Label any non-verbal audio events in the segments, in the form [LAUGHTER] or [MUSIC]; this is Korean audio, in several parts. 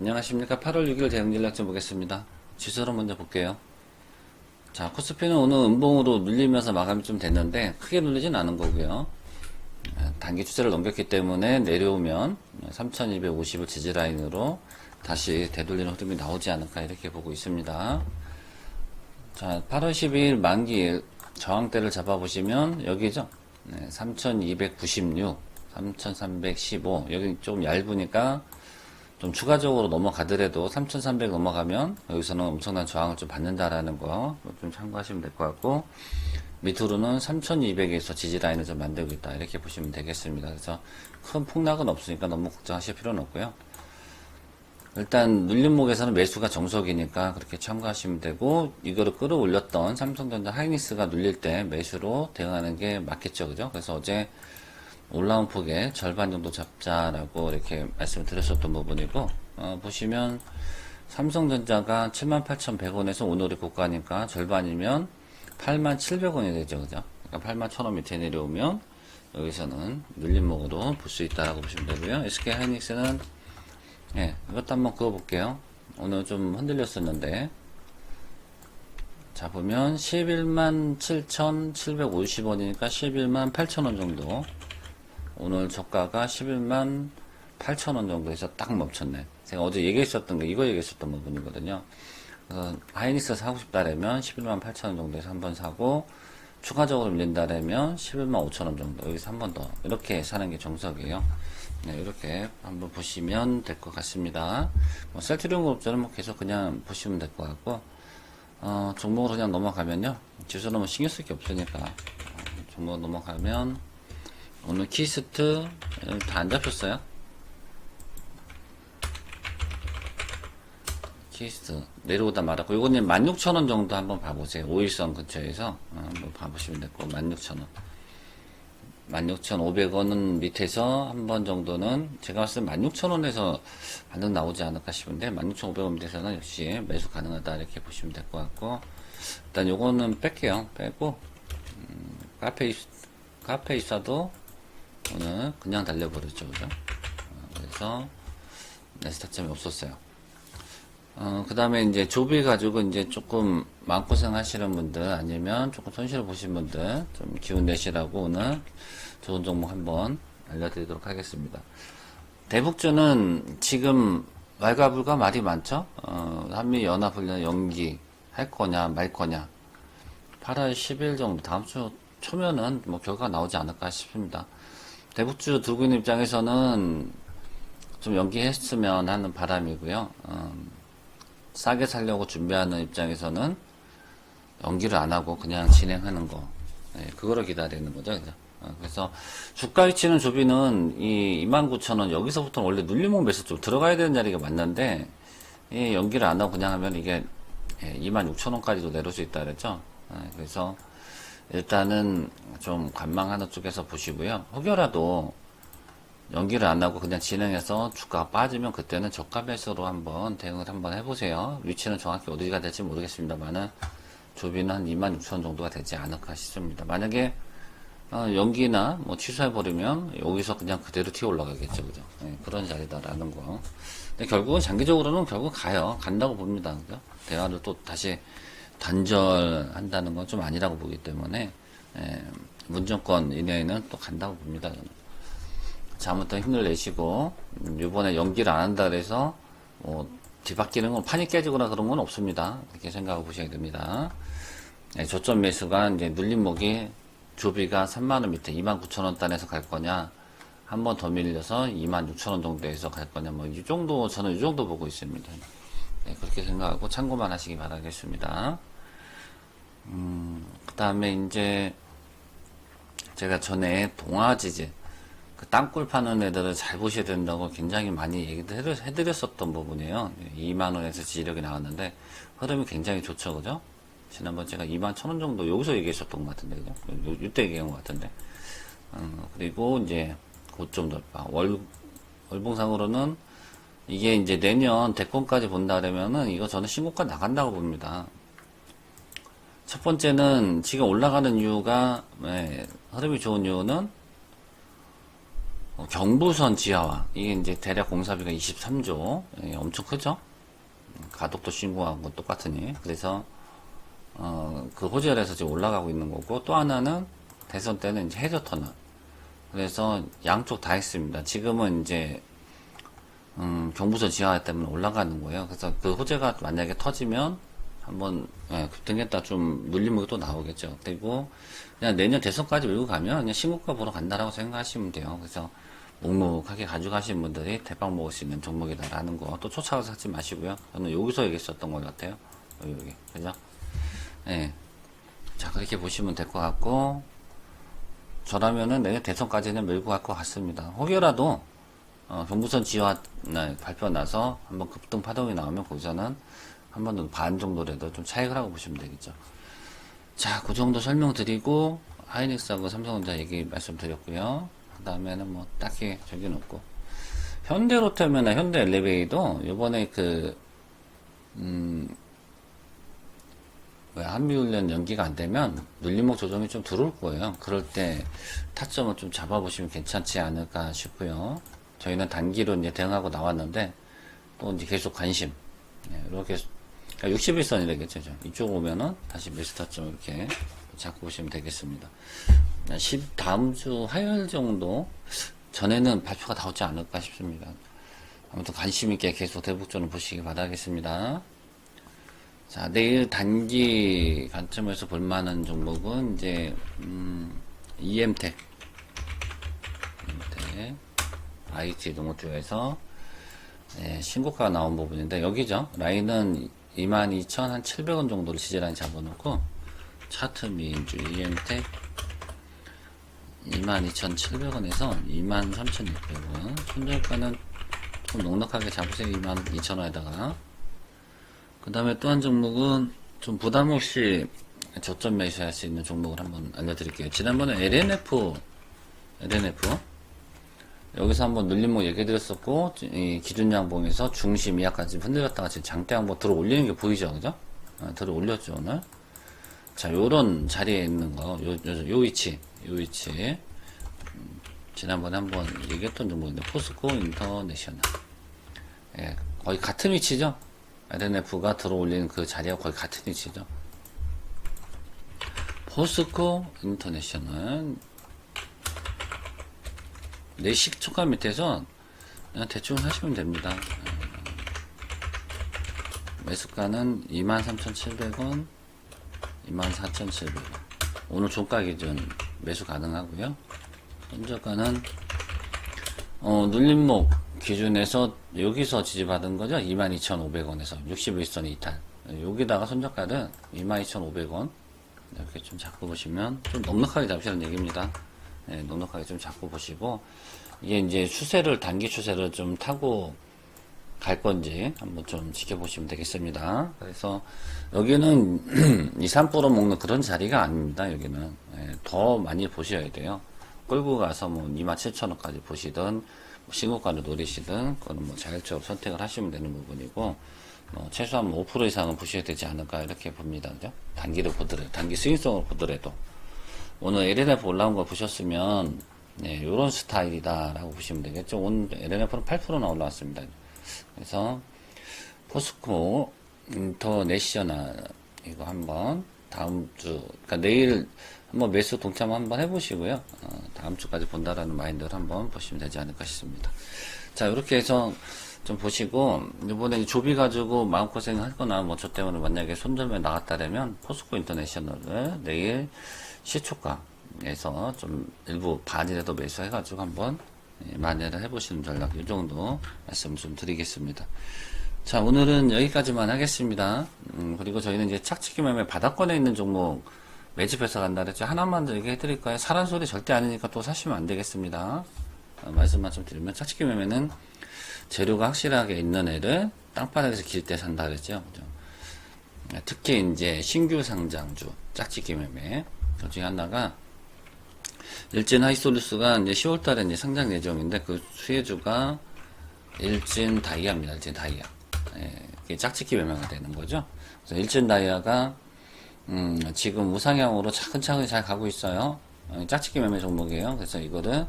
안녕하십니까. 8월 6일 대응전략 좀 보겠습니다. 지수로 먼저 볼게요. 자, 코스피는 오늘 음봉으로 눌리면서 마감이 좀 됐는데, 크게 눌리진 않은 거고요. 아, 단기 추세를 넘겼기 때문에 내려오면 3250을 지지라인으로 다시 되돌리는 흐름이 나오지 않을까 이렇게 보고 있습니다. 자, 8월 12일 만기일 저항대를 잡아보시면 여기죠. 네, 3296, 3315. 여기 좀 얇으니까 좀 추가적으로 넘어가더라도 3300 넘어가면 여기서는 엄청난 저항을 좀 받는다라는 거 좀 참고하시면 될 것 같고 밑으로는 3200에서 지지 라인을 좀 만들고 있다 이렇게 보시면 되겠습니다. 그래서 큰 폭락은 없으니까 너무 걱정하실 필요는 없고요. 일단 눌림목에서는 매수가 정석이니까 그렇게 참고하시면 되고 이거를 끌어올렸던 삼성전자 하이닉스가 눌릴 때 매수로 대응하는 게 맞겠죠 그죠 그래서 어제 올라온 폭의 절반 정도 잡자라고 이렇게 말씀을 드렸었던 부분이고 어, 보시면 삼성전자가 78,100원에서 오늘의 고가니까 절반이면 87,700원이 되죠 그죠 그러니까 81,000원 밑에 내려오면 여기서는 눌림목으로 볼 수 있다라고 보시면 되고요 SK 하이닉스는 예, 이것도 한번 그어볼게요. 오늘 좀 흔들렸었는데. 자, 보면 11만 7,750원이니까 11만 8천원 정도. 오늘 저가가 11만 8천원 정도에서 딱 멈췄네. 제가 어제 얘기했었던 게 이거 얘기했었던 부분이거든요. 그래서 하이닉스 사고 싶다라면 11만 8천원 정도에서 한 번 사고, 추가적으로 밀린다라면 11만 5천원 정도. 여기서 한 번 더. 이렇게 사는 게 정석이에요. 네, 이렇게 한번 보시면 될 것 같습니다. 뭐, 셀트리온 그룹자는 뭐 계속 그냥 보시면 될 것 같고, 어, 종목으로 그냥 넘어가면요. 지수는 뭐 신경 쓸 게 없으니까. 어, 종목 넘어가면, 오늘 키스트 다 안 잡혔어요. 키스트 내려오다 말았고, 요거는 16,000원 정도 한번 봐보세요. 5일선 근처에서 어, 한번 봐보시면 될 거고, 16,000원. 16,500원은 밑에서 한 번 정도는 제가 봤을 때 16,000원에서 반등 나오지 않을까 싶은데 16,500원 밑에서는 역시 매수 가능하다 이렇게 보시면 될 것 같고 일단 요거는 뺄게요 빼고 음, 카페 카페 입사도 오늘 그냥 달려버렸죠 그죠 어, 그래서 네스타점이 없었어요 어, 그 다음에 이제 조비 가지고 이제 조금 마음고생 하시는 분들 아니면 조금 손실을 보신 분들 좀 기운 내시라고 오늘 좋은 종목 한번 알려드리도록 하겠습니다. 대북주는 지금 말가불가 말이 많죠? 어, 한미연합 훈련 연기 할 거냐 말 거냐 8월 10일 정도 다음 주 초면은 뭐 결과가 나오지 않을까 싶습니다. 대북주 들고 입장에서는 좀 연기했으면 하는 바람이고요. 음, 싸게 살려고 준비하는 입장에서는 연기를 안 하고 그냥 진행하는 거. 네, 그거를 기다리는 거죠. 그죠? 어, 그래서 주가 위치는 조비는 이 29,000원 여기서부터 원래 눌림목 매수 좀 들어가야 되는 자리가 맞는데 이 연기를 안 하고 그냥 하면 이게 26,000원까지도 내려올 수 있다 그랬죠. 네, 그래서 일단은 좀 관망하는 쪽에서 보시고요. 혹여라도 연기를 안 하고 그냥 진행해서 주가가 빠지면 그때는 저가 매수로 한번 대응을 한번 해보세요. 위치는 정확히 어디가 될지 모르겠습니다만은 조비는 한 26,000원 정도가 되지 않을까 싶습니다. 만약에 어, 연기나 뭐 취소해버리면 여기서 그냥 그대로 튀어 올라가겠죠. 그죠? 네, 그런 자리다라는 거. 근데 결국은 장기적으로는 결국 가요. 간다고 봅니다. 그죠? 대화를 또 다시 단절한다는 건 좀 아니라고 보기 때문에, 예, 문정권 이내에는 또 간다고 봅니다. 저는. 자, 아무튼 힘을 내시고, 음, 이번에 연기를 안 한다 그래서, 뭐, 뒤바뀌는 건 판이 깨지거나 그런 건 없습니다. 이렇게 생각해 보셔야 됩니다. 네, 저점 매수가 이제 눌림목이 조비가 3만원 밑에 29,000원 단에서 갈 거냐, 한 번 더 밀려서 26,000원 정도에서 갈 거냐, 뭐, 이 정도, 저는 이 정도 보고 있습니다. 네, 그렇게 생각하고 참고만 하시기 바라겠습니다. 음, 그 다음에 이제, 제가 전에 동아지지, 그 땅굴 파는 애들을 잘 보셔야 된다고 굉장히 많이 얘기를 해드렸었던 부분이에요. 2만원에서 지지력이 나왔는데, 흐름이 굉장히 좋죠, 그죠? 지난번 제가 2만 1천원 정도 여기서 얘기했었던 것 같은데, 그죠? 요, 이때 얘기한 것 같은데. 어, 그리고 이제 고점 돌파. 월, 월봉상으로는 이게 이제 내년 대권까지 본다 그러면은 이거 저는 신고가 나간다고 봅니다. 첫 번째는 지금 올라가는 이유가, 네, 흐름이 좋은 이유는 어, 경부선 지하화 이게 이제 대략 공사비가 23조 예, 엄청 크죠? 음, 가덕도 신고한 건 똑같으니 그래서 어, 그 호재열에서 지금 올라가고 있는 거고 또 하나는 대선 때는 이제 해저 터널 그래서 양쪽 다 했습니다. 지금은 이제 음, 경부선 지하 때문에 올라가는 거예요. 그래서 그 호재가 만약에 터지면 한번 예, 급등했다 좀 눌림목이 또 나오겠죠. 그리고 그냥 내년 대선까지 밀고 가면 그냥 신고가 보러 간다라고 생각하시면 돼요. 그래서 묵묵하게 가져가시는 분들이 대박 먹을 수 있는 종목이다라는 거 또 쫓아가서 하지 마시고요. 저는 여기서 얘기했었던 것 같아요. 여기. 그죠? 예. 자, 그렇게 보시면 될 것 같고, 저라면은 내년 대선까지는 밀고 갈 것 같습니다. 혹여라도, 어, 경부선 지화 날 발표 나서 한번 급등 파동이 나오면 거기서는 한번반 정도라도 좀 차익을 보시면 되겠죠. 자, 그 정도 설명드리고, 하이닉스하고 삼성전자 얘기 말씀드렸고요. 그 다음에는 뭐, 딱히 저기는 없고. 현대로템이나 현대 엘리베이도 요번에 그, 음, 왜 한미훈련 연기가 안 되면 눌림목 조정이 좀 들어올 거예요. 그럴 때 타점을 좀 잡아보시면 괜찮지 않을까 싶고요. 저희는 단기로 이제 대응하고 나왔는데 또 이제 계속 관심. 네, 이렇게 61선이라겠죠. 이쪽 오면은 다시 매수 타점 이렇게 잡고 보시면 되겠습니다. 10 다음 주 화요일 정도 전에는 발표가 나오지 않을까 싶습니다. 아무튼 관심 있게 계속 대북전을 보시기 바라겠습니다. 자, 내일 단기 관점에서 볼 만한 종목은 이제 음, EM텍, EM텍, IT 농어주에서 네, 신고가가 나온 부분인데 여기죠. 라인은 22,700원 정도를 지지라인 잡아놓고 차트 미인주 EM텍 22,700원에서 23,600원 손절가는 좀 넉넉하게 잡으세요. 22,000원에다가 그 다음에 또 한 종목은 좀 부담 없이 저점 매수할 수 있는 종목을 한번 알려드릴게요. 지난번에 LNF, LNF 여기서 한번 눌림목 얘기 드렸었고 이 기준 양봉에서 중심 이하까지 흔들렸다가 지금 장대 양봉 들어 올리는 게 보이죠, 그죠? 아, 들어 올렸죠 오늘. 자, 요런 자리에 있는 거, 요, 요, 요 위치, 요 위치. 음, 지난번에 한번 얘기했던 종목인데 포스코 인터내셔널. 예, 거의 같은 위치죠? LNF가 들어 올리는 그 자리와 거의 같은 위치죠. 포스코 인터내셔널 내 식 초과 밑에서 그냥 대충 하시면 됩니다. 매수가는 23,700원, 24,700원. 오늘 종가 기준 매수 가능하고요. 현저가는 어, 눌림목 기준에서 여기서 지지받은 거죠. 22,500원에서 61선 이탈. 여기다가 손절가는 22,500원. 이렇게 좀 잡고 보시면 좀 넉넉하게 잡으시는 얘기입니다. 네, 넉넉하게 좀 잡고 보시고 이게 이제 추세를 단기 추세를 좀 타고 갈 건지 한번 좀 지켜보시면 되겠습니다. 그래서 여기는 [CLEARS THROAT] 2, 3% 먹는 그런 자리가 아닙니다. 여기는 예, 더 많이 보셔야 돼요. 끌고 가서 뭐 27,000원까지 보시든 신고가를 노리시든 그거는 뭐 자율적으로 선택을 하시면 되는 부분이고 뭐 최소한 뭐5% 이상은 보셔야 되지 않을까 이렇게 봅니다. 그죠? 단기를 보더라도 단기 스윙성을 보더라도 오늘 LNF 올라온 거 보셨으면 네, 요런 스타일이다라고 보시면 되겠죠. 오늘 LNF는 8%나 올라왔습니다. 그래서 포스코 인터내셔널 이거 한번 다음 주 그러니까 내일 한번 매수 동참 한번 해보시고요. 어, 다음 주까지 본다라는 마인드를 한번 보시면 되지 않을까 싶습니다. 자 이렇게 해서 좀 보시고 이번에 조비 가지고 마음고생 하거나 뭐 저 때문에 만약에 손절매 나갔다라면 포스코 인터내셔널을 내일 시초가에서 좀 일부 반이라도 매수해가지고 한번 예, 만회를 해보시는 전략 이 정도 말씀 좀 드리겠습니다. 자 오늘은 여기까지만 하겠습니다. 음, 그리고 저희는 이제 착취기 매매 바닥권에 있는 종목 매집해서 간다 그랬죠. 하나만 더 얘기해 드릴까요? 사란 소리 절대 아니니까 또 사시면 안 되겠습니다. 어, 말씀만 좀 드리면 착취기 매매는 재료가 확실하게 있는 애를 땅바닥에서 길 때 산다 그랬죠. 그죠? 특히 이제 신규 상장주 짝짓기 매매 그 중에 하나가 일진 하이솔루스가 이제 10월 달에 이제 상장 예정인데 그 수혜주가 일진 다이아입니다. 일진 다이아. 예, 짝짓기 매매가 되는 거죠. 그래서 일진 다이아가 음, 지금 우상향으로 차근차근히 잘 가고 있어요. 어, 짝짓기 매매 종목이에요. 그래서 이거를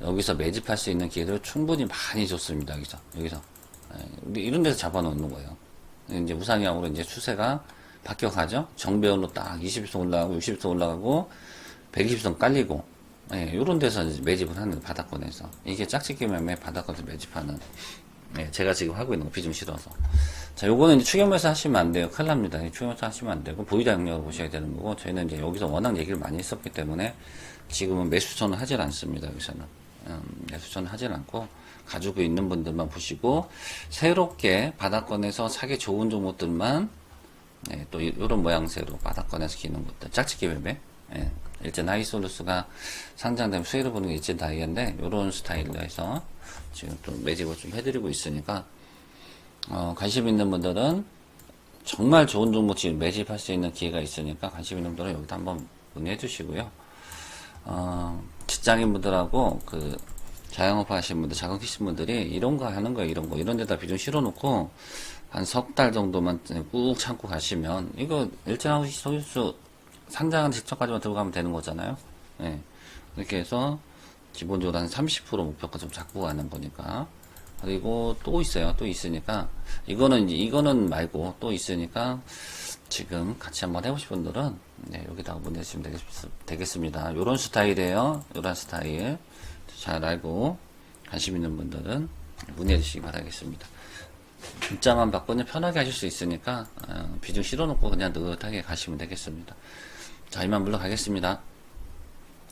여기서 매집할 수 있는 기회를 충분히 많이 줬습니다. 여기서 여기서 예, 근데 이런 데서 잡아놓는 거예요. 이제 우상향으로 이제 추세가 바뀌어가죠. 정배열로 딱 20선 올라가고 60선 올라가고 120선 깔리고 예, 이런 데서 매집을 하는 바닥권에서 이게 짝짓기 매매 바닥권에서 매집하는 예, 제가 지금 하고 있는 거 비중 실어서 자 요거는 이제 추경매수 하시면 안 돼요 큰일 납니다 추경매수 하시면 안 되고 보유자 영역을 보셔야 되는 거고 저희는 이제 여기서 워낙 얘기를 많이 했었기 때문에 지금은 매수천은 하질 않습니다 여기서는 음, 하질 않고 가지고 있는 분들만 보시고 새롭게 바닥권에서 사기 좋은 종목들만 네, 또 이- 이런 모양새로 바닥권에서 기는 것들. 짝짓기 매매 예, 일제 하이솔루스가 상장되면 수혜를 보는 게 일제 다이인데 이런 스타일로 해서 지금 또 매집을 좀 해드리고 있으니까 어, 관심 있는 분들은 정말 좋은 종목 지금 매집할 수 있는 기회가 있으니까 관심 있는 분들은 여기다 한번 문의해 주시고요. 어, 직장인 분들하고 그 자영업 하시는 분들, 자금 키신 분들이 이런 거 하는 거예요, 이런 거. 이런 데다 비중 실어놓고 한 석 달 정도만 꾹 참고 가시면 이거 일정하고 소유수 상장한 직전까지만 들어가면 되는 거잖아요. 예. 이렇게 해서 기본적으로 한 30% 목표가 좀 잡고 가는 거니까. 그리고 또 있어요. 또 있으니까 이거는 이거는 말고 또 있으니까 지금 같이 한번 해보실 분들은 네, 여기다가 보내주시면 되겠, 되겠 습니다. 요런 스타일이에요. 요런 스타일 잘 알고 관심 있는 분들은 문의해 주시기 바라겠습니다. 문자만 받고는 편하게 하실 수 있으니까 어, 비중 실어놓고 그냥 느긋하게 가시면 되겠습니다. 자 이만 물러가겠습니다.